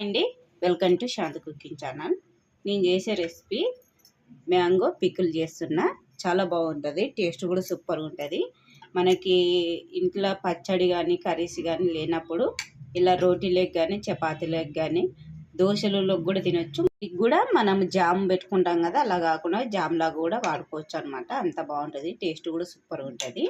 అండి. Welcome to Shanti cooking channel. నేను చేసే రెసిపీ మ్యాంగో పిక్కులు చేస్తున్నా. చాలా బాగుంటుంది టేస్ట్ కూడా సూపర్గా ఉంటుంది. మనకి ఇంట్లో పచ్చడి కానీ కర్రీస్ కానీ లేనప్పుడు ఇలా రోటీలకు కానీ చపాతీలకు కానీ దోశలలో కూడా తినొచ్చు. ఇది కూడా మనం జామ్ పెట్టుకుంటాం కదా అలా కాకుండా జామ్ లాగా కూడా వాడుకోవచ్చు అనమాట అంత బాగుంటుంది టేస్ట్ కూడా సూపర్ ఉంటుంది.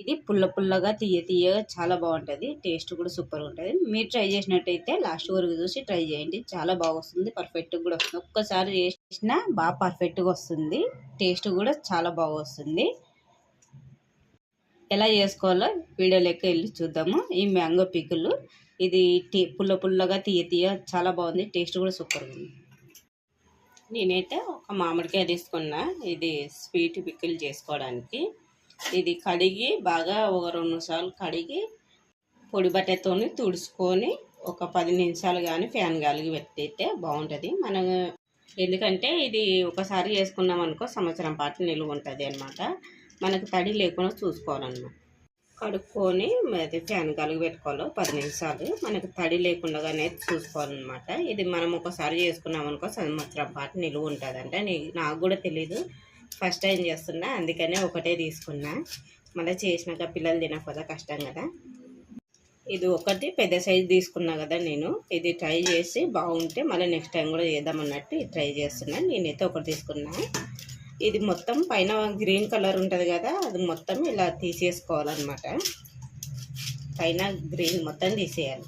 ఇది పుల్ల పుల్లగా తీయ తీయగా చాలా బాగుంటుంది. టేస్ట్ కూడా సూపర్ ఉంటుంది మీరు ట్రై చేసినట్టయితే లాస్ట్ వరకు చూసి ట్రై చేయండి. చాలా బాగా వస్తుంది పర్ఫెక్ట్గా కూడా వస్తుంది. ఒక్కసారి చేసినా బాగా పర్ఫెక్ట్గా వస్తుంది. టేస్ట్ కూడా చాలా బాగా వస్తుంది ఎలా చేసుకోవాలో వీడియో లెక్క వెళ్ళి చూద్దాము. ఈ మ్యాంగో పిక్కులు ఇది టీ పుల్ల పుల్లగా తీయ తీయ చాలా బాగుంది. టేస్ట్ కూడా సూపర్గా ఉంది నేనైతే ఒక మామిడికాయ తీసుకున్నా. ఇది స్వీట్ పిక్కులు చేసుకోవడానికి. ఇది కడిగి బాగా ఒక రెండు సార్లు కడిగి పొడి బట్టతో తుడుచుకొని ఒక పది నిమిషాలు కానీ ఫ్యాన్ గాలికి పెట్టితే బాగుంటుంది. మనం ఎందుకంటే ఇది ఒకసారి చేసుకున్నాం అనుకో సంవత్సరం పాటు నిలువ ఉంటుంది అనమాట మనకు తడి లేకుండా చూసుకోవాలన్నమాట. కడుక్కొని అది ఫ్యాన్ కలిగి పెట్టుకోవాలి పది నిమిషాలు. మనకు తడి లేకుండా అనేది చూసుకోవాలన్నమాట. ఇది మనం ఒకసారి చేసుకున్నాం అనుకో సంవత్సరం పాటు నిలువ ఉంటుంది అంటే నాకు కూడా తెలీదు. ఫస్ట్ టైం చేస్తున్నా అందుకనే ఒకటే తీసుకున్నా. మళ్ళీ చేసినాక పిల్లలు తినకపోతే కష్టం కదా. ఇది ఒకటి పెద్ద సైజు తీసుకున్నా కదా నేను. ఇది ట్రై చేసి బాగుంటే మళ్ళీ నెక్స్ట్ టైం కూడా చేద్దామన్నట్టు ట్రై చేస్తున్నాను నేనైతే ఒకటి తీసుకున్నా. ఇది మొత్తం పైన గ్రీన్ కలర్ ఉంటుంది కదా అది మొత్తం ఇలా తీసేసుకోవాలన్నమాట. పైన గ్రీన్ మొత్తం తీసేయాలి.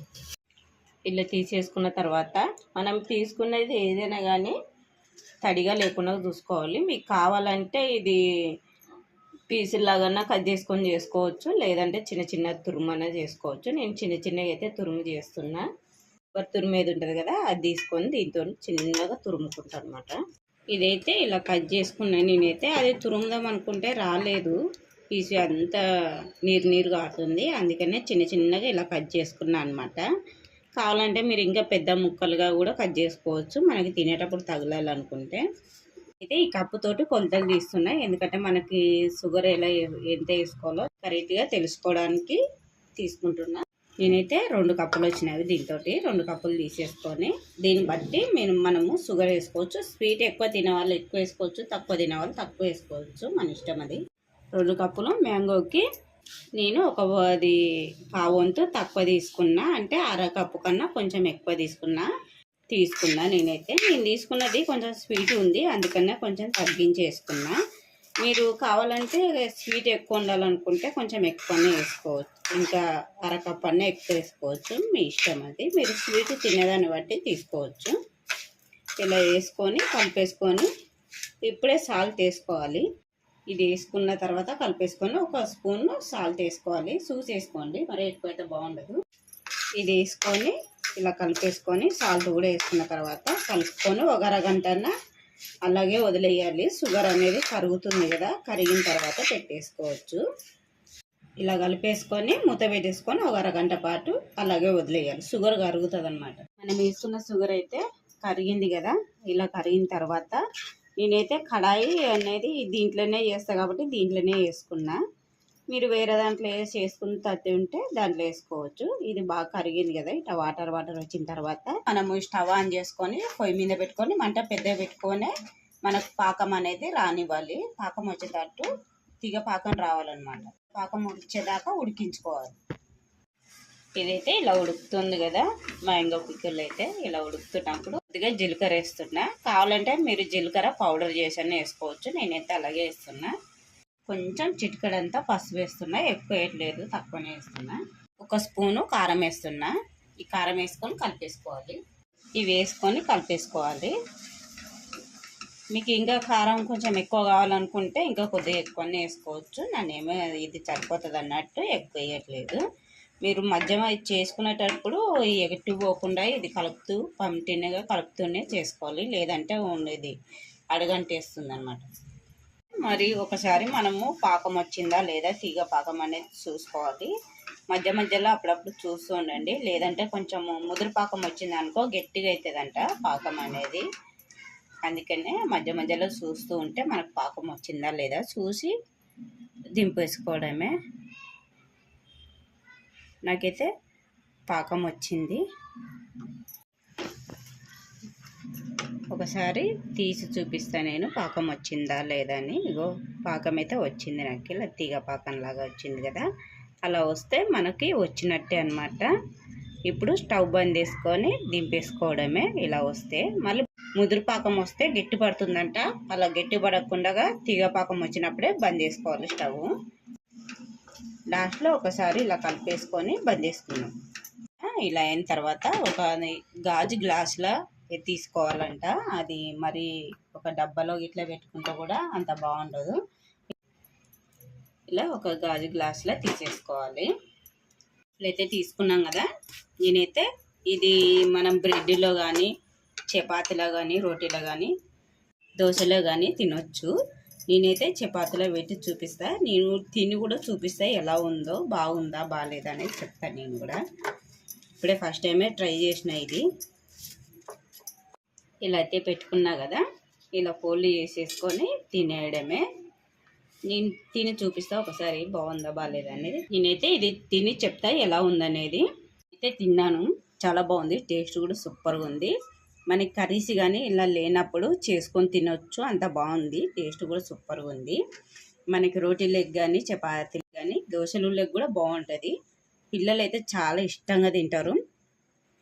ఇలా తీసేసుకున్న తర్వాత మనం తీసుకునేది ఏదైనా కానీ తడిగా లేకుండా చూసుకోవాలి. మీకు కావాలంటే ఇది పీసులాగా కట్ చేసుకొని చేసుకోవచ్చు. లేదంటే చిన్న చిన్న తురుము చేసుకోవచ్చు. నేను చిన్న చిన్నగా అయితే తురుము చేస్తున్నా. తురుము ఏది ఉంటుంది కదా అది తీసుకొని దీంతో చిన్నగా తురుముకుంటాను అనమాట ఇదైతే ఇలా కట్ చేసుకున్నా నేనైతే. అది తురుముదాం అనుకుంటే రాలేదు. పీసు అంతా నీరు నీరు కారుతుంది. అందుకనే చిన్న చిన్నగా ఇలా కట్ చేసుకున్నా అనమాట కావాలంటే మీరు ఇంకా పెద్ద ముక్కలుగా కూడా కట్ చేసుకోవచ్చు. మనకి తినేటప్పుడు తగలాలనుకుంటే. అయితే ఈ కప్పుతోటి కొలతలు తీస్తున్నాయి. ఎందుకంటే మనకి షుగర్ ఎలా ఎంత వేసుకోవాలో కరెక్ట్గా తెలుసుకోవడానికి తీసుకుంటున్నా. నేనైతే రెండు కప్పులు వచ్చినవి దీంతో రెండు కప్పులు తీసేసుకొని దీన్ని బట్టి మేము మనము షుగర్ వేసుకోవచ్చు. స్వీట్ ఎక్కువ తినేవాళ్ళు ఎక్కువ వేసుకోవచ్చు. తక్కువ తినేవాళ్ళు తక్కువ వేసుకోవచ్చు. మన ఇష్టం అది. రెండు కప్పులు మ్యాంగోకి నేను ఒక అది పావంతు తక్కువ తీసుకున్నా అంటే అర కప్పు కన్నా కొంచెం ఎక్కువ తీసుకున్నా తీసుకున్నా నేనైతే. నేను తీసుకున్నది కొంచెం స్వీట్ ఉంది అందుకనే కొంచెం తగ్గించేసుకున్నా. మీరు కావాలంటే స్వీట్ ఎక్కువ ఉండాలనుకుంటే కొంచెం ఎక్కువనే వేసుకోవచ్చు. ఇంకా అరకప్ అన్న ఎక్కువ వేసుకోవచ్చు మీ ఇష్టం అది. మీరు స్వీట్ తినేదాన్ని బట్టి తీసుకోవచ్చు. ఇలా వేసుకొని కలిపేసుకొని ఇప్పుడే సాల్ట్ వేసుకోవాలి. ఇది వేసుకున్న తర్వాత కలిపేసుకొని ఒక స్పూన్ సాల్ట్ వేసుకోవాలి. సూస్ వేసుకోండి. మరి ఎక్కువైతే బాగుండదు. ఇది వేసుకొని ఇలా కలిపేసుకొని సాల్ట్ కూడా వేసుకున్న తర్వాత కలుపుకొని ఒక అరగంటన అలాగే వదిలేయాలి. షుగర్ అనేది కరుగుతుంది కదా కరిగిన తర్వాత పెట్టేసుకోవచ్చు. ఇలా కలిపేసుకొని మూత పెట్టేసుకొని ఒక అరగంట పాటు అలాగే వదిలేయాలి. షుగర్ కరుగుతుంది అనమాట మనం వేసుకున్న షుగర్ అయితే కరిగింది కదా ఇలా కరిగిన తర్వాత నేనైతే కడాయి అనేది దీంట్లోనే చేస్తాను కాబట్టి దీంట్లోనే వేసుకున్నా. మీరు వేరే దాంట్లో వేసి వేసుకుని తత్తి ఉంటే దాంట్లో వేసుకోవచ్చు. ఇది బాగా కరిగింది కదా ఇట్లా వాటర్ వాటర్ వచ్చిన తర్వాత మనము స్టవ్ ఆన్ చేసుకొని పొయ్యి మీద పెట్టుకొని మంట పెద్ద పెట్టుకొని మనకు పాకం అనేది రానివ్వాలి. పాకం వచ్చేటట్టు తీగ పాకం రావాలన్నమాట. పాకం వచ్చేదాకా ఉడికించుకోవాలి. ఇదైతే ఇలా ఉడుకుతుంది కదా. మ్యాంగో పిక్కులు అయితే ఇలా ఉడుకుతున్నప్పుడు కొద్దిగా జీలకర్ర వేస్తున్నా. కావాలంటే మీరు జీలకర్ర పౌడర్ చేసి వేసుకోవచ్చు. నేనైతే అలాగే వేస్తున్నా. కొంచెం చిటికడంతా పసుపు వేస్తున్నా. ఎక్కువ వేయట్లేదు తక్కువనే వేస్తున్నా. ఒక స్పూను కారం వేస్తున్నా. ఈ కారం వేసుకొని కలిపేసుకోవాలి. ఇవి వేసుకొని కలిపేసుకోవాలి. మీకు ఇంకా కారం కొంచెం ఎక్కువ కావాలనుకుంటే ఇంకా కొద్దిగా ఎక్కువనే వేసుకోవచ్చు. నన్నేమో ఇది సరిపోతుంది అన్నట్టు ఎక్కువ వేయట్లేదు. మీరు మధ్య చేసుకునేటప్పుడు ఎగట్టు పోకుండా ఇది కలుపుతూ పంటినగా కలుపుతూనే చేసుకోవాలి. లేదంటే ఇది అడగంటేస్తుంది అనమాట మరి ఒకసారి మనము పాకం వచ్చిందా లేదా తీగ పాకం అనేది చూసుకోవాలి. మధ్య మధ్యలో అప్పుడప్పుడు చూస్తూ ఉండండి. లేదంటే కొంచెం ముదురు పాకం వచ్చిందనుకో గట్టిగా అవుతుందంట పాకం అనేది. అందుకనే మధ్య మధ్యలో చూస్తూ ఉంటే మనకు పాకం వచ్చిందా లేదా చూసి దింపేసుకోవడమే. నాకైతే పాకం వచ్చింది. ఒకసారి తీసి చూపిస్తా నేను పాకం వచ్చిందా లేదా అని. ఇగో పాకం అయితే వచ్చింది నాకు. ఇలా తీగ పాకం లాగా వచ్చింది కదా. అలా వస్తే మనకి వచ్చినట్టే అన్నమాట. ఇప్పుడు స్టవ్ బంద్ చేసుకొని దింపేసుకోవడమే ఇలా వస్తే. మళ్ళీ ముదురు పాకం వస్తే గట్టి పడుతుందంట. అలా గట్టి పడకుండా తీగ పాకం వచ్చినప్పుడే బంద్ చేసుకోవాలి స్టవ్ లాస్ట్లో ఒకసారి ఇలా కలిపేసుకొని బంద్ చేసుకున్నాం. ఇలా అయిన తర్వాత ఒక గాజు గ్లాసులో తీసుకోవాలంట. అది మరి ఒక డబ్బాలో ఇట్లా పెట్టుకుంటే కూడా అంత బాగుండదు. ఇలా ఒక గాజు గ్లాసులో తీసేసుకోవాలి. ఇట్లయితే తీసుకున్నాం కదా నేనైతే ఇది మనం బ్రెడ్లో కానీ చపాతీలో కానీ రోటీలో కానీ దోశలో కానీ తినొచ్చు. నేనైతే చపాతీలో పెట్టి చూపిస్తా. నేను తిని కూడా చూపిస్తా ఎలా ఉందో బాగుందా బాగాలేదా అనేది చెప్తాను నేను కూడా. ఇప్పుడే ఫస్ట్ టైమే ట్రై చేసిన ఇది. ఇలా అయితే పెట్టుకున్నా కదా ఇలా పోలి చేసేసుకొని తినేయడమే. నేను తిని చూపిస్తా ఒకసారి బాగుందా బాగాలేదా అనేది. నేనైతే ఇది తిని చెప్తా ఎలా ఉందనేది. అయితే తిన్నాను. చాలా బాగుంది టేస్ట్ కూడా సూపర్గా ఉంది. మనకి కర్రీస్ కానీ ఇలా లేనప్పుడు చేసుకొని తినొచ్చు. అంత బాగుంది. టేస్ట్ కూడా సూపర్గా ఉంది. మనకి రోటీ లెగ్ కానీ చపాతీలు కానీ దోశలు లెగ్ కూడా బాగుంటుంది. పిల్లలు అయితే చాలా ఇష్టంగా తింటారు.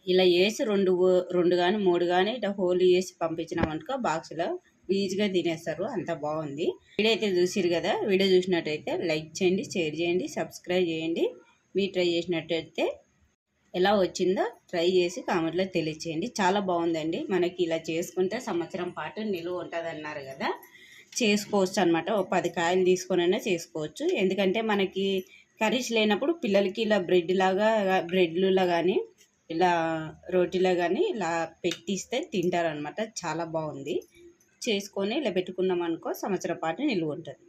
ఇలా వేసి రెండు రెండు కానీ మూడు కానీ ఇట్లా హోలీ వేసి పంపించినామనుకో బాక్స్లో ఈజీగా తినేస్తారు. అంత బాగుంది. వీడియో అయితే చూసిరు కదా? వీడియో చూసినట్టయితే లైక్ చేయండి షేర్ చేయండి సబ్స్క్రైబ్ చేయండి. మీరు ట్రై చేసినట్టయితే ఎలా వచ్చిందో ట్రై చేసి కామెంట్లో తెలియచేయండి. చాలా బాగుందండి. మనకి ఇలా చేసుకుంటే సంవత్సరం పాటు నిలువ ఉంటుంది అన్నారు కదా. చేసుకోవచ్చు అనమాట ఓ పది కాయలు తీసుకొనైనా చేసుకోవచ్చు. ఎందుకంటే మనకి కర్రీస్ లేనప్పుడు పిల్లలకి ఇలా బ్రెడ్ లాగా బ్రెడ్లులా కానీ ఇలా రోటీలో కానీ ఇలా పెట్టిస్తే తింటారనమాట చాలా బాగుంది. చేసుకొని ఇలా పెట్టుకున్నాం అనుకో సంవత్సరం పాటు నిలువ ఉంటుంది.